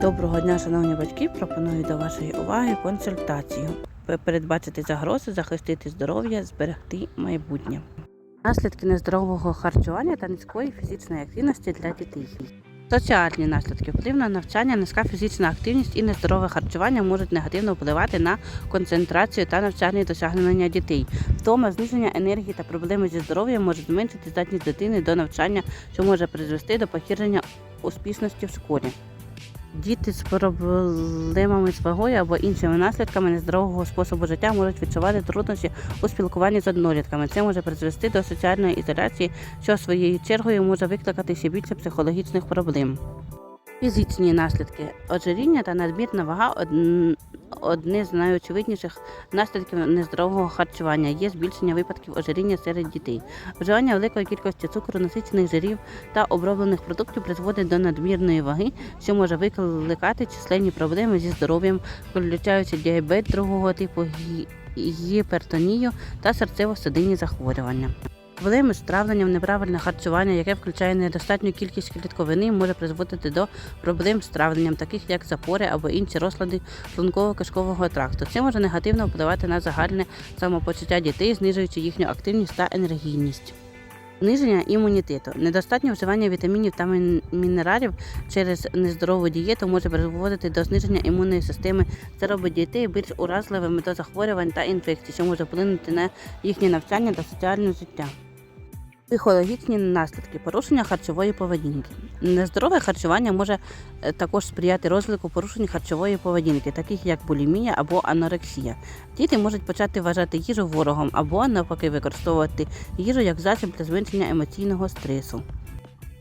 Доброго дня, шановні батьки. Пропоную до вашої уваги консультацію. Передбачити загрози, захистити здоров'я, зберегти майбутнє. Наслідки нездорового харчування та низької фізичної активності для дітей. Соціальні наслідки вплив на навчання, низька фізична активність і нездорове харчування можуть негативно впливати на концентрацію та навчальні досягнення дітей. Втома, зниження енергії та проблеми зі здоров'ям можуть зменшити здатність дитини до навчання, що може призвести до похирення успішності в школі. Діти з проблемами з вагою або іншими наслідками нездорового способу життя можуть відчувати труднощі у спілкуванні з однолітками. Це може призвести до соціальної ізоляції, що своєю чергою може викликати ще більше психологічних проблем. Фізичні наслідки ожиріння та надмірна вага одне з найочевидніших наслідків нездорового харчування. Є збільшення випадків ожиріння серед дітей. Вживання великої кількості цукру, насичених жирів та оброблених продуктів призводить до надмірної ваги, що може викликати численні проблеми зі здоров'ям, включаючи діабет другого типу, гіпертонію та серцево-судинні захворювання. Проблеми з травленням, неправильне харчування, яке включає недостатню кількість клітковини, може призводити до проблем з травленням, таких як запори або інші розлади шлунково-кишкового тракту. Це може негативно впливати на загальне самопочуття дітей, знижуючи їхню активність та енергійність. Зниження імунітету. Недостатнє вживання вітамінів та мінералів через нездорову дієту може призводити до зниження імунної системи. Це робить дітей більш уразливими до захворювань та інфекцій, що може вплинути на їхнє навчання та соціальне життя. Психологічні наслідки порушення харчової поведінки. Нездорове харчування може е, також сприяти розвитку порушень харчової поведінки, таких як булімія або анорексія. Діти можуть почати вважати їжу ворогом або навпаки використовувати їжу як засіб для зменшення емоційного стресу.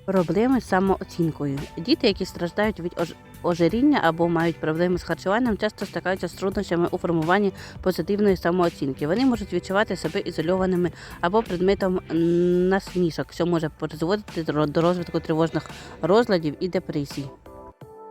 Проблеми з самооцінкою. Діти, які страждають від ож- ожиріння або мають проблеми з харчуванням, часто стикаються з труднощами у формуванні позитивної самооцінки. Вони можуть відчувати себе ізольованими або предметом насмішок, що може призводити до розвитку тривожних розладів і депресій.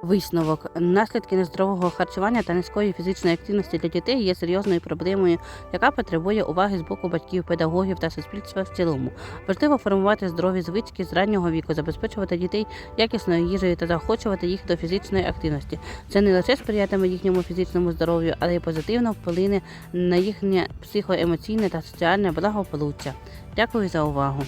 Висновок наслідки нездорового харчування та низької фізичної активності для дітей є серйозною проблемою, яка потребує уваги з боку батьків, педагогів та суспільства в цілому. Важливо формувати здорові звички з раннього віку, забезпечувати дітей якісною їжею та заохочувати їх до фізичної активності. Це не лише сприятиме їхньому фізичному здоров'ю, але й позитивно вплине на їхнє психоемоційне та соціальне благополуччя. Дякую за увагу.